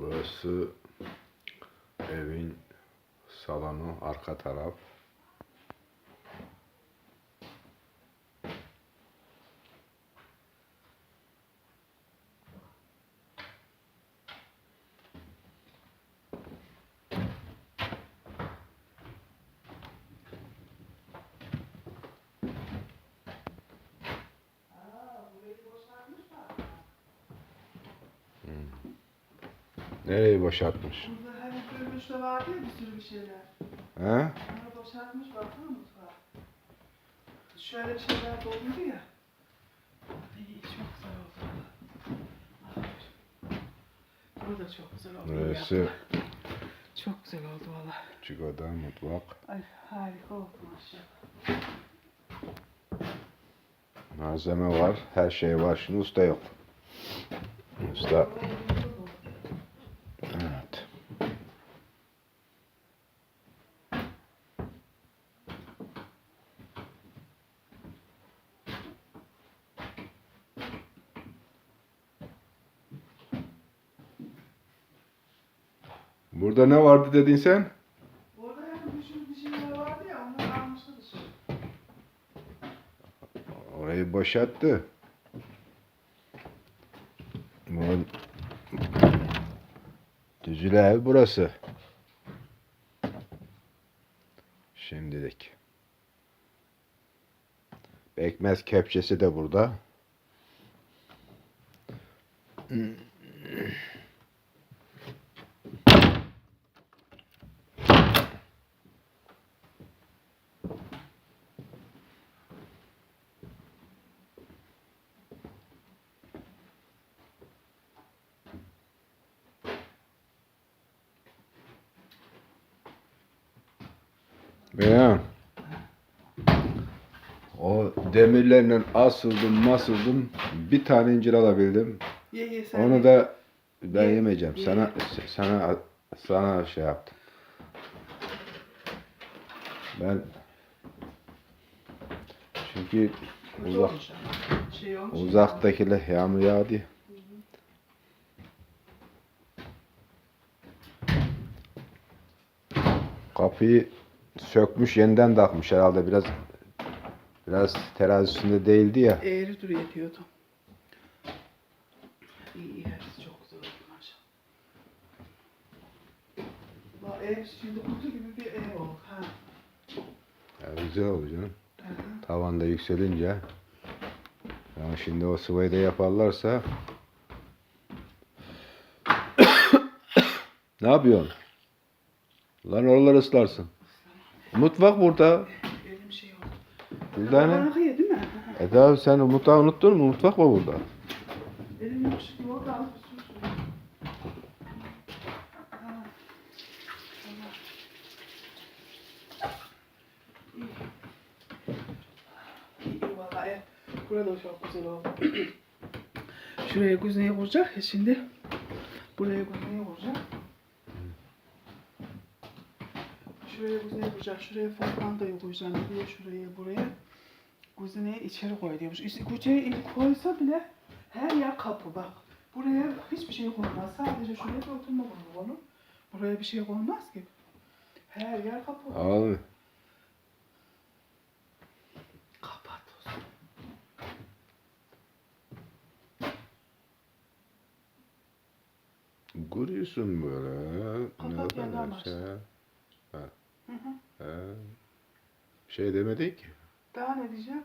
Burası evin salonu, arka taraf. Nereyi boşaltmış? Burada hani görünüşte vardı ya bir sürü bir şeyler. He? Onları boşaltmış baksana mutfağa. Şöyle bir şeyler doluydu ya. İyi çok güzel oldu. valla. Burada çok güzel oldu. Burası. Çok güzel oldu valla. küçük oda, mutfak. Ay harika oldu maşallah. Malzeme var, her şey var. Şimdi usta yok. Usta, Burada ne vardı dedin sen? Orada bir sürü bir şeyler vardı ya onları almıştı dışarı. Orayı boşalttı. Bu düzüle ev burası. Şimdilik. Pekmez kepçesi de burada. Ya. O demirlerle asıldım masıldım. Bir tane incir alabildim. Ye ye sen. Onu ye. da ben Ye- yemeyeceğim. ye. Sana sana sana şey yaptım. Ben çünkü Kötü uzak olmuş ama. Şey olmuş. uzaktakiler yağmur yağdı. ya. Kapıyı sökmüş yeniden takmış herhalde biraz biraz terazisinde değildi ya. Eğri duruyor diyordum. İyi hepsi çok güzel oldu maşallah. Ev şimdi kutu gibi bir ev oldu. Ha. Ya güzel oldu canım. Hı. Tavanda yükselince ya şimdi o sıvayı da yaparlarsa ne yapıyorsun? Lan oraları ıslarsın. Mutfak burada. Elim şey oldu. Burada ne? Kıyı değil mi? Eda sen mutfağı unuttun mu? Mutfak mı burada? Elim. Ha. Tamam. İyi. İyi valla ev. Burada çok güzel oldu. Şuraya güzneyi vuracak ya şimdi. Buraya güzneyi vuracak. Şuraya güzneyi vuracak. Şuraya fonmandayı koyacağım. Buraya şuraya buraya. Kuzineyi içeri koy diyormuş. İşte kuzineyi koysa bile her yer kapı bak. Buraya hiçbir şey koymaz. Sadece şuraya bir oturma bunu olur. Buraya bir şey koymaz ki. Her yer kapı. Abi Kapat o zaman. görüyorsun böyle. Kapat Ne kadar. Şey. Şey demedik. Daha ne diyeceğim?